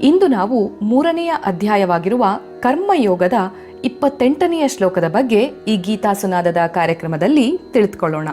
ಇಂದು ನಾವು ಮೂರನೆಯ ಅಧ್ಯಾಯವಾಗಿರುವ ಕರ್ಮಯೋಗದ ಇಪ್ಪತ್ತೆಂಟನೆಯ ಶ್ಲೋಕದ ಬಗ್ಗೆ ಈ ಗೀತಾ ಸುನಾದದ ಕಾರ್ಯಕ್ರಮದಲ್ಲಿ ತಿಳಿದುಕೊಳ್ಳೋಣ.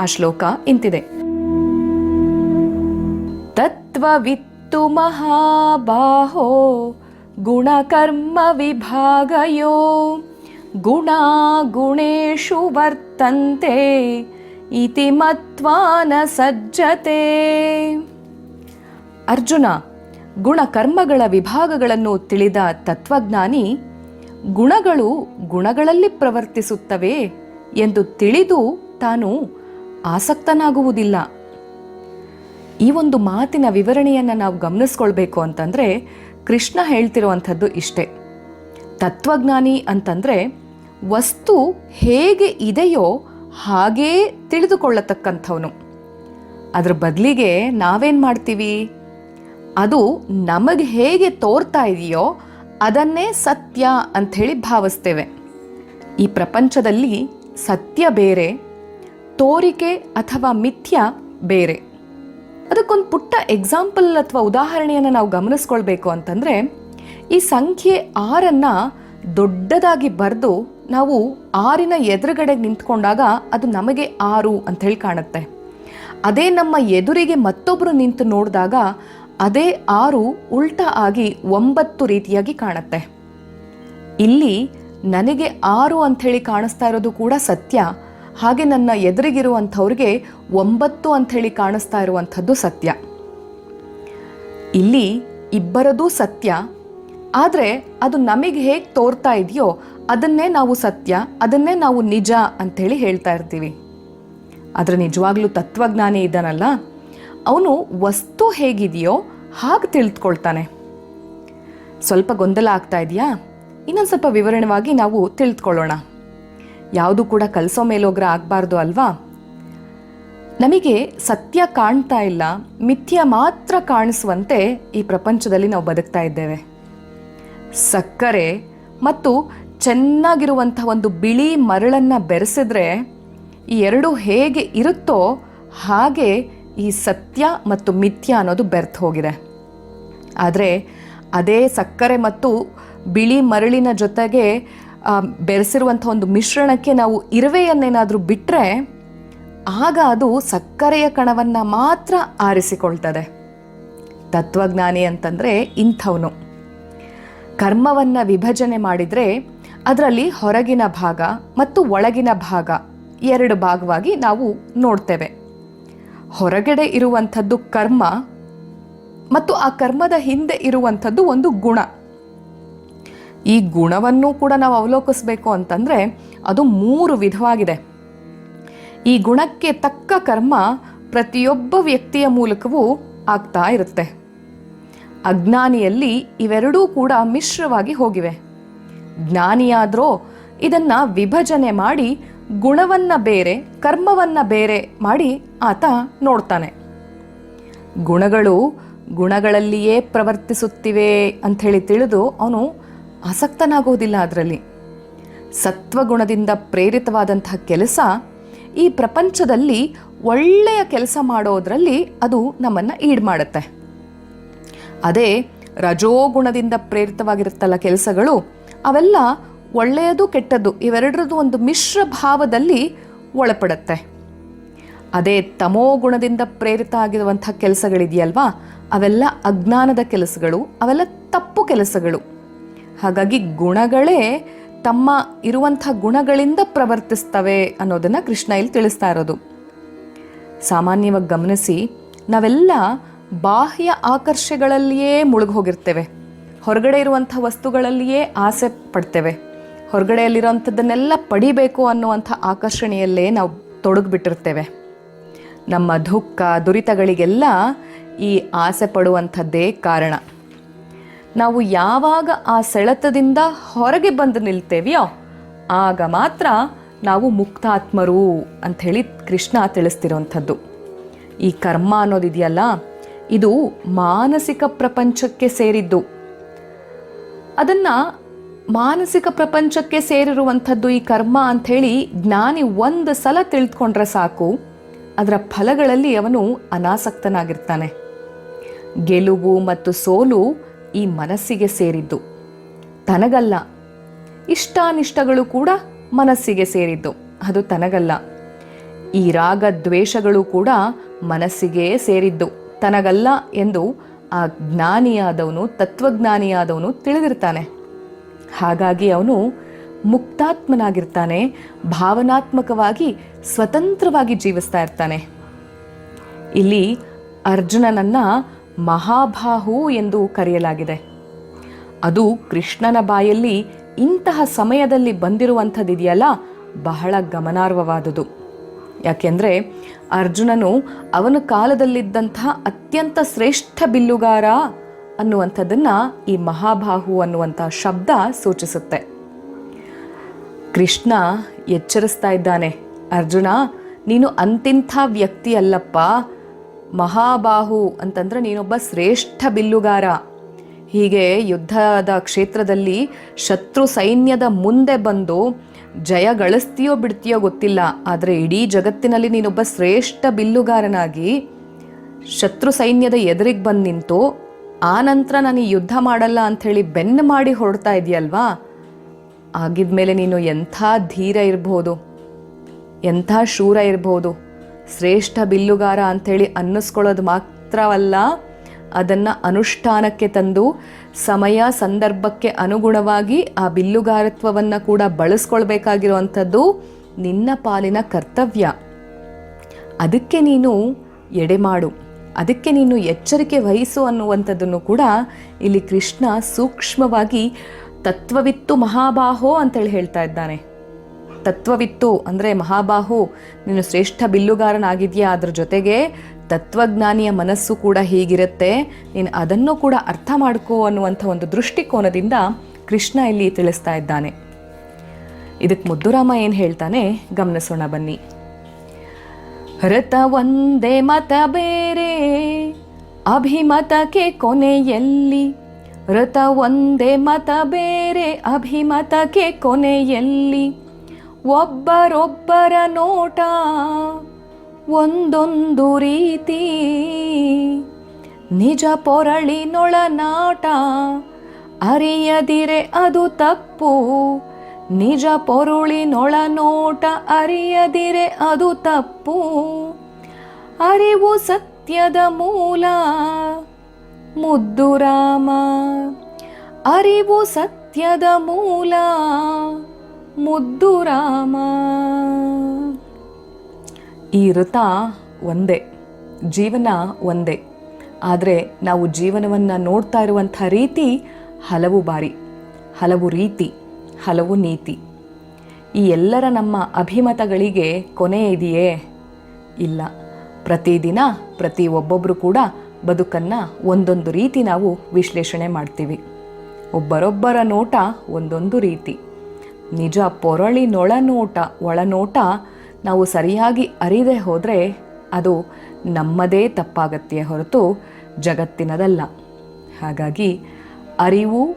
ಆ ಶ್ಲೋಕ ಇಂತಿದೆ. ತತ್ವವಿತ್ತು ಮಹಾಬಾಹೋ ಗುಣಕರ್ಮ ವಿಭಾಗಯೋ ಗುಣ ಗುಣೇಶು ವರ್ತಂತೆ ಇತಿ ಮತ್ವಾನ ಸಜ್ಜತೆ. ಅರ್ಜುನ ಗುಣಕರ್ಮಗಳ ವಿಭಾಗಗಳನ್ನು ತಿಳಿದ ತತ್ವಜ್ಞಾನಿ, ಗುಣಗಳು ಗುಣಗಳಲ್ಲಿ ಪ್ರವರ್ತಿಸುತ್ತವೆ ಎಂದು ತಿಳಿದು ತಾನು ಆಸಕ್ತನಾಗುವುದಿಲ್ಲ. ಈ ಒಂದು ಮಾತಿನ ವಿವರಣೆಯನ್ನು ನಾವು ಗಮನಿಸ್ಕೊಳ್ಬೇಕು ಅಂತಂದರೆ, ಕೃಷ್ಣ ಹೇಳ್ತಿರುವಂಥದ್ದು ಇಷ್ಟೇ. ತತ್ವಜ್ಞಾನಿ ಅಂತಂದರೆ, ವಸ್ತು ಹೇಗೆ ಇದೆಯೋ ಹಾಗೇ ತಿಳಿದುಕೊಳ್ಳತಕ್ಕಂಥವನು. ಅದರ ಬದಲಿಗೆ ನಾವೇನು ಮಾಡ್ತೀವಿ? ಅದು ನಮಗೆ ಹೇಗೆ ತೋರ್ತಾ ಇದೆಯೋ ಅದನ್ನೇ ಸತ್ಯ ಅಂಥೇಳಿ ಭಾವಿಸ್ತೇವೆ. ಈ ಪ್ರಪಂಚದಲ್ಲಿ ಸತ್ಯ ಬೇರೆ, ತೋರಿಕೆ ಅಥವಾ ಮಿಥ್ಯ ಬೇರೆ. ಅದಕ್ಕೊಂದು ಪುಟ್ಟ ಎಕ್ಸಾಂಪಲ್ ಅಥವಾ ಉದಾಹರಣೆಯನ್ನು ನಾವು ಗಮನಿಸ್ಕೊಳ್ಬೇಕು ಅಂತಂದರೆ, ಈ ಸಂಖ್ಯೆ ಆರನ್ನು ದೊಡ್ಡದಾಗಿ ಬರೆದು ನಾವು ಆರಿನ ಎದುರುಗಡೆ ನಿಂತ್ಕೊಂಡಾಗ ಅದು ನಮಗೆ ಆರು ಅಂಥೇಳಿ ಕಾಣುತ್ತೆ. ಅದೇ ನಮ್ಮ ಎದುರಿಗೆ ಮತ್ತೊಬ್ಬರು ನಿಂತು ನೋಡಿದಾಗ ಅದೇ ಆರು ಉಲ್ಟಾ ಆಗಿ ಒಂಬತ್ತು ರೀತಿಯಾಗಿ ಕಾಣುತ್ತೆ. ಇಲ್ಲಿ ನನಗೆ ಆರು ಅಂಥೇಳಿ ಕಾಣಿಸ್ತಾ ಇರೋದು ಕೂಡ ಸತ್ಯ. ಹಾಗೆ ನನ್ನ ಎದುರಿಗಿರುವಂಥವ್ರಿಗೆ ಒಂಬತ್ತು ಅಂಥೇಳಿ ಕಾಣಿಸ್ತಾ ಇರುವಂಥದ್ದು ಸತ್ಯ. ಇಲ್ಲಿ ಇಬ್ಬರದೂ ಸತ್ಯ. ಆದರೆ ಅದು ನಮಗೆ ಹೇಗೆ ತೋರ್ತಾ ಇದೆಯೋ ಅದನ್ನೇ ನಾವು ಸತ್ಯ, ಅದನ್ನೇ ನಾವು ನಿಜ ಅಂಥೇಳಿ ಹೇಳ್ತಾ ಇರ್ತೀವಿ. ಆದರೆ ನಿಜವಾಗ್ಲೂ ತತ್ವಜ್ಞಾನಿ ಇದ್ದಾನಲ್ಲ? ಅವನು ವಸ್ತು ಹೇಗಿದೆಯೋ ಹಾಗೆ ತಿಳಿದುಕೊಳ್ತಾನೆ ಸ್ವಲ್ಪ ಗೊಂದಲ ಆಗ್ತಾ ಇದೆಯಾ? ಇನ್ನೊಂದು ಸ್ವಲ್ಪ ವಿವರಣವಾಗಿ ನಾವು ತಿಳಿದುಕೊಳ್ಳೋಣ ಯಾವುದು ಕೂಡ ಕಲಸೋ ಮೇಲೋಗ್ರ ಆಗಬಾರ್ದು ಅಲ್ವಾ? ನಮಗೆ ಸತ್ಯ ಕಾಣ್ತಾ ಇಲ್ಲ, ಮಿಥ್ಯ ಮಾತ್ರ ಕಾಣಿಸುವಂತೆ ಈ ಪ್ರಪಂಚದಲ್ಲಿ ನಾವು ಬದುಕ್ತಾ ಇದ್ದೇವೆ. ಸಕ್ಕರೆ ಮತ್ತು ಚೆನ್ನಾಗಿರುವಂಥ ಒಂದು ಬಿಳಿ ಮರಳನ್ನು ಬೆರೆಸಿದ್ರೆ ಈ ಎರಡು ಹೇಗೆ ಇರುತ್ತೋ ಹಾಗೆ ಈ ಸತ್ಯ ಮತ್ತು ಮಿಥ್ಯ ಅನ್ನೋದು ಬೆರ್ತ್ ಹೋಗಿದೆ. ಆದರೆ ಅದೇ ಸಕ್ಕರೆ ಮತ್ತು ಬಿಳಿ ಮರಳಿನ ಜೊತೆಗೆ ಬೆರೆಸಿರುವಂಥ ಒಂದು ಮಿಶ್ರಣಕ್ಕೆ ನಾವು ಇರುವೆಯನ್ನೇನಾದರೂ ಬಿಟ್ಟರೆ ಆಗ ಅದು ಸಕ್ಕರೆಯ ಕಣವನ್ನು ಮಾತ್ರ ಆರಿಸಿಕೊಳ್ತದೆ. ತತ್ವಜ್ಞಾನಿ ಅಂತಂದರೆ ಇಂಥವನು. ಕರ್ಮವನ್ನು ವಿಭಜನೆ ಮಾಡಿದರೆ ಅದರಲ್ಲಿ ಹೊರಗಿನ ಭಾಗ ಮತ್ತು ಒಳಗಿನ ಭಾಗ ಎರಡು ಭಾಗವಾಗಿ ನಾವು ನೋಡ್ತೇವೆ. ಹೊರಗಡೆ ಇರುವಂಥದ್ದು ಕರ್ಮ ಮತ್ತು ಆ ಕರ್ಮದ ಹಿಂದೆ ಇರುವಂಥದ್ದು ಒಂದು ಗುಣ. ಈ ಗುಣವನ್ನು ಕೂಡ ನಾವು ಅವಲೋಕಿಸ್ಬೇಕು ಅಂತಂದರೆ ಅದು ಮೂರು ವಿಧವಾಗಿದೆ. ಈ ಗುಣಕ್ಕೆ ತಕ್ಕ ಕರ್ಮ ಪ್ರತಿಯೊಬ್ಬ ವ್ಯಕ್ತಿಯ ಮೂಲಕವೂ ಆಗ್ತಾ ಇರುತ್ತೆ. ಅಜ್ಞಾನಿಯಲ್ಲಿ ಇವೆರಡೂ ಕೂಡ ಮಿಶ್ರವಾಗಿ ಹೋಗಿವೆ. ಜ್ಞಾನಿಯಾದರೂ ಇದನ್ನ ವಿಭಜನೆ ಮಾಡಿ ಗುಣವನ್ನ ಬೇರೆ, ಕರ್ಮವನ್ನ ಬೇರೆ ಮಾಡಿ ಆತ ನೋಡ್ತಾನೆ. ಗುಣಗಳು ಗುಣಗಳಲ್ಲಿಯೇ ಪ್ರವರ್ತಿಸುತ್ತಿವೆ ಅಂಥೇಳಿ ತಿಳಿದು ಅವನು ಆಸಕ್ತನಾಗೋದಿಲ್ಲ ಅದರಲ್ಲಿ. ಸತ್ವಗುಣದಿಂದ ಪ್ರೇರಿತವಾದಂತಹ ಕೆಲಸ ಈ ಪ್ರಪಂಚದಲ್ಲಿ ಒಳ್ಳೆಯ ಕೆಲಸ ಮಾಡೋದ್ರಲ್ಲಿ ಅದು ನಮ್ಮನ್ನು ಈಡ್ ಮಾಡುತ್ತೆ. ಅದೇ ರಜೋಗುಣದಿಂದ ಪ್ರೇರಿತವಾಗಿರುತ್ತಲ್ಲ ಕೆಲಸಗಳು, ಅವೆಲ್ಲ ಒಳ್ಳೆಯದು ಕೆಟ್ಟದ್ದು ಇವೆರಡರದ್ದು ಒಂದು ಮಿಶ್ರ ಭಾವದಲ್ಲಿ ಒಳಪಡುತ್ತೆ. ಅದೇ ತಮೋ ಗುಣದಿಂದ ಪ್ರೇರಿತ ಆಗಿರುವಂಥ ಕೆಲಸಗಳಿದೆಯಲ್ವಾ? ಅವೆಲ್ಲ ಅಜ್ಞಾನದ ಕೆಲಸಗಳು, ಅವೆಲ್ಲ ತಪ್ಪು ಕೆಲಸಗಳು. ಹಾಗಾಗಿ ಗುಣಗಳೇ ತಮ್ಮ ಇರುವಂಥ ಗುಣಗಳಿಂದ ಪ್ರವರ್ತಿಸ್ತವೆ ಅನ್ನೋದನ್ನು ಕೃಷ್ಣ ಇಲ್ಲಿ ತಿಳಿಸ್ತಾ ಇರೋದು. ಸಾಮಾನ್ಯವಾಗಿ ಗಮನಿಸಿ, ನಾವೆಲ್ಲ ಬಾಹ್ಯ ಆಕರ್ಷೆಗಳಲ್ಲಿಯೇ ಮುಳುಗಿ ಹೋಗಿರ್ತೇವೆ ಹೊರಗಡೆ ಇರುವಂಥ ವಸ್ತುಗಳಲ್ಲಿಯೇ ಆಸೆ ಪಡ್ತೇವೆ. ಹೊರಗಡೆಯಲ್ಲಿರೋಂಥದ್ದನ್ನೆಲ್ಲ ಪಡಿಬೇಕು ಅನ್ನುವಂಥ ಆಕರ್ಷಣೆಯಲ್ಲೇ ನಾವು ತೊಡಗಿಬಿಟ್ಟಿರ್ತೇವೆ. ನಮ್ಮ ದುಃಖ, ದುರಿತಗಳಿಗೆಲ್ಲ ಈ ಆಸೆ ಪಡುವಂಥದ್ದೇ ಕಾರಣ. ನಾವು ಯಾವಾಗ ಆ ಸೆಳೆತದಿಂದ ಹೊರಗೆ ಬಂದು ನಿಲ್ತೇವೆಯೋ, ಆಗ ಮಾತ್ರ ನಾವು ಮುಕ್ತಾತ್ಮರು ಅಂಥೇಳಿ ಕೃಷ್ಣ ತಿಳಿಸ್ತಿರುವಂಥದ್ದು. ಈ ಕರ್ಮ ಅನ್ನೋದಿದೆಯಲ್ಲ, ಇದು ಮಾನಸಿಕ ಪ್ರಪಂಚಕ್ಕೆ ಸೇರಿದ್ದು. ಅದನ್ನ ಮಾನಸಿಕ ಪ್ರಪಂಚಕ್ಕೆ ಸೇರಿರುವಂಥದ್ದು ಈ ಕರ್ಮ ಅಂಥೇಳಿ ಜ್ಞಾನಿ ಒಂದು ಸಲ ತಿಳಿದುಕೊಂಡ್ರೆ ಸಾಕು. ಅದರ ಫಲಗಳಲ್ಲಿ ಅವನು ಅನಾಸಕ್ತನಾಗಿರ್ತಾನೆ. ಗೆಲುವು ಮತ್ತು ಸೋಲು ಈ ಮನಸ್ಸಿಗೆ ಸೇರಿದ್ದು. ತನಗಲ್ಲ. ಇಷ್ಟಾನಿಷ್ಟಗಳು ಕೂಡ ಮನಸ್ಸಿಗೆ ಸೇರಿದ್ದು. ಅದು ತನಗಲ್ಲ. ಈ ರಾಗ ದ್ವೇಷಗಳು ಕೂಡ ಮನಸ್ಸಿಗೆ ಸೇರಿದ್ದು. ತನಗಲ್ಲ ಎಂದು ಆ ಜ್ಞಾನಿಯಾದವನು, ತತ್ವಜ್ಞಾನಿಯಾದವನು ತಿಳಿದಿರ್ತಾನೆ. ಹಾಗಾಗಿ ಅವನು ಮುಕ್ತಾತ್ಮನಾಗಿರ್ತಾನೆ, ಭಾವನಾತ್ಮಕವಾಗಿ ಸ್ವತಂತ್ರವಾಗಿ ಜೀವಿಸ್ತಾ ಇರ್ತಾನೆ. ಇಲ್ಲಿ ಅರ್ಜುನನನ್ನ ಮಹಾಬಾಹು ಎಂದು ಕರೆಯಲಾಗಿದೆ. ಅದು ಕೃಷ್ಣನ ಬಾಯಲ್ಲಿ ಇಂತಹ ಸಮಯದಲ್ಲಿ ಬಂದಿರುವಂಥದ್ದಿದೆಯಲ್ಲ, ಬಹಳ ಗಮನಾರ್ಹವಾದುದು. ಯಾಕೆಂದರೆ ಅರ್ಜುನನು ಅವನ ಕಾಲದಲ್ಲಿದ್ದಂತಹ ಅತ್ಯಂತ ಶ್ರೇಷ್ಠ ಬಿಲ್ಲುಗಾರ ಅನ್ನುವಂಥದ್ದನ್ನು ಈ ಮಹಾಬಾಹು ಅನ್ನುವಂಥ ಶಬ್ದ ಸೂಚಿಸುತ್ತೆ. ಕೃಷ್ಣ ಎಚ್ಚರಿಸ್ತಾ ಇದ್ದಾನೆ, ಅರ್ಜುನ, ನೀನು ಅಂತಿಂಥ ವ್ಯಕ್ತಿ ಅಲ್ಲಪ್ಪ. ಮಹಾಬಾಹು ಅಂತಂದ್ರೆ ನೀನೊಬ್ಬ ಶ್ರೇಷ್ಠ ಬಿಲ್ಲುಗಾರ. ಹೀಗೆ ಯುದ್ಧದ ಕ್ಷೇತ್ರದಲ್ಲಿ ಶತ್ರು ಸೈನ್ಯದ ಮುಂದೆ ಬಂದು ಜಯ ಗಳಿಸ್ತೀಯೋ ಬಿಡ್ತೀಯೋ ಗೊತ್ತಿಲ್ಲ. ಆದರೆ ಇಡೀ ಜಗತ್ತಿನಲ್ಲಿ ನೀನೊಬ್ಬ ಶ್ರೇಷ್ಠ ಬಿಲ್ಲುಗಾರನಾಗಿ ಶತ್ರು ಸೈನ್ಯದ ಎದುರಿಗೆ ಬಂದು ನಿಂತು ಆ ನಂತರ ನಾನು ಯುದ್ಧ ಮಾಡಲ್ಲ ಅಂಥೇಳಿ ಬೆನ್ನು ಮಾಡಿ ಹೊರಡ್ತಾ ಇದೆಯಲ್ವಾ? ಆಗಿದ್ಮೇಲೆ ನೀನು ಎಂಥ ಧೀರ ಇರ್ಬೋದು, ಎಂಥ ಶೂರ ಇರ್ಬೋದು, ಶ್ರೇಷ್ಠ ಬಿಲ್ಲುಗಾರ ಅಂಥೇಳಿ ಅನ್ನಿಸ್ಕೊಳ್ಳೋದು ಮಾತ್ರವಲ್ಲ, ಅದನ್ನು ಅನುಷ್ಠಾನಕ್ಕೆ ತಂದು ಸಮಯ ಸಂದರ್ಭಕ್ಕೆ ಅನುಗುಣವಾಗಿ ಆ ಬಿಲ್ಲುಗಾರತ್ವವನ್ನು ಕೂಡ ಬಳಸ್ಕೊಳ್ಬೇಕಾಗಿರುವಂಥದ್ದು ನಿನ್ನ ಪಾಲಿನ ಕರ್ತವ್ಯ. ಅದಕ್ಕೆ ನೀನು ಎಡೆಮಾಡು ಅದಕ್ಕೆ ನೀನು ಎಚ್ಚರಿಕೆ ವಹಿಸು ಅನ್ನುವಂಥದ್ದನ್ನು ಕೂಡ ಇಲ್ಲಿ ಕೃಷ್ಣ ಸೂಕ್ಷ್ಮವಾಗಿ ತತ್ವವಿತ್ತು ಮಹಾಬಾಹೋ ಅಂತೇಳಿ ಹೇಳ್ತಾ ಇದ್ದಾನೆ. ತತ್ವವಿತ್ತು ಅಂದರೆ ಮಹಾಬಾಹು, ನೀನು ಶ್ರೇಷ್ಠ ಬಿಲ್ಲುಗಾರನಾಗಿದೆಯಾ, ಅದ್ರ ಜೊತೆಗೆ ತತ್ವಜ್ಞಾನಿಯ ಮನಸ್ಸು ಕೂಡ ಹೀಗಿರುತ್ತೆ, ನೀನು ಅದನ್ನು ಕೂಡ ಅರ್ಥ ಮಾಡ್ಕೋ ಅನ್ನುವಂಥ ಒಂದು ದೃಷ್ಟಿಕೋನದಿಂದ ಕೃಷ್ಣ ಇಲ್ಲಿ ತಿಳಿಸ್ತಾ ಇದ್ದಾನೆ. ಇದಕ್ಕೆ ಮುದ್ದುರಾಮ ಏನು ಹೇಳ್ತಾನೆ? ಗಮನಿಸೋಣ ಬನ್ನಿ. ರಥ ಒಂದೇ ಮತ ಬೇರೆ, ಅಭಿಮತಕ್ಕೆ ಕೊನೆಯಲ್ಲಿ. ಹೃತ ಒಂದೇ ಮತ ಬೇರೆ, ಅಭಿಮತಕ್ಕೆ ಕೊನೆಯಲ್ಲಿ. ಒಬ್ಬರೊಬ್ಬರ ನೋಟ, ಒಂದೊಂದು ರೀತಿ. ನಿಜ ಪೊರಳಿನೊಳನಾಟ ಅರಿಯದಿರೆ ಅದು ತಪ್ಪು. ನಿಜ ಪೊರುಳಿನೊಳ ನೋಟ ಅರಿಯದಿರೆ ಅದು ತಪ್ಪು. ಅರಿವು ಸತ್ಯದ ಮೂಲ. ಮುದ್ದು ರಾಮ. ಅರಿವು ಸತ್ಯದ ಮೂಲ. ಮುದ್ದು ರಾಮ. ಈ ಋತ ಒಂದೇ, ಜೀವನ ಒಂದೇ. ಆದರೆ ನಾವು ಜೀವನವನ್ನು ನೋಡ್ತಾ ಇರುವಂಥ ರೀತಿ ಹಲವು ಬಾರಿ, ಹಲವು ರೀತಿ. ಹಲವು ನೀತಿ. ಈ ಎಲ್ಲರ ನಮ್ಮ ಅಭಿಮತಗಳಿಗೆ ಕೊನೆ ಇದೆಯೇ? ಇಲ್ಲ. ಪ್ರತಿದಿನ ಪ್ರತಿ ಒಬ್ಬೊಬ್ಬರು ಕೂಡ ಬದುಕನ್ನು ಒಂದೊಂದು ರೀತಿ ನಾವು ವಿಶ್ಲೇಷಣೆ ಮಾಡ್ತೀವಿ. ಒಬ್ಬರೊಬ್ಬರ ನೋಟ ಒಂದೊಂದು ರೀತಿ. ನಿಜ ಪೊರಳಿ ನೊಳನೋಟ ಒಳನೋಟ ನಾವು ಸರಿಯಾಗಿ ಅರಿದೇ ಹೋದರೆ ಅದು ನಮ್ಮದೇ ತಪ್ಪಾಗತ್ತೆ ಹೊರತು ಜಗತ್ತಿನದಲ್ಲ. ಹಾಗಾಗಿ ಅರಿವು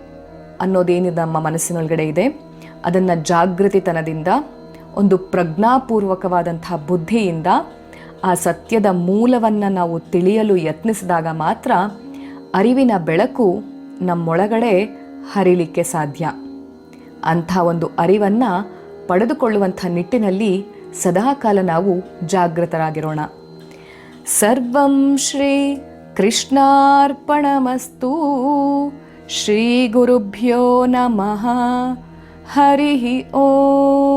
ಅನ್ನೋದೇನಿದೆ ನಮ್ಮ ಮನಸ್ಸಿನೊಳಗಡೆ ಇದೆ. ಅದನ್ನು ಜಾಗೃತಿತನದಿಂದ, ಒಂದು ಪ್ರಜ್ಞಾಪೂರ್ವಕವಾದಂತಹ ಬುದ್ಧಿಯಿಂದ, ಆ ಸತ್ಯದ ಮೂಲವನ್ನು ನಾವು ತಿಳಿಯಲು ಯತ್ನಿಸಿದಾಗ ಮಾತ್ರ ಅರಿವಿನ ಬೆಳಕು ನಮ್ಮೊಳಗಡೆ ಹರಿಲಿಕ್ಕೆ ಸಾಧ್ಯ. ಅಂಥ ಒಂದು ಅರಿವನ್ನು ಪಡೆದುಕೊಳ್ಳುವಂಥ ನಿಟ್ಟಿನಲ್ಲಿ ಸದಾಕಾಲ ನಾವು ಜಾಗೃತರಾಗಿರೋಣ. ಸರ್ವಂ ಶ್ರೀ ಕೃಷ್ಣಾರ್ಪಣಮಸ್ತು. श्रीगुरुभ्यो नमः। हरिः ओ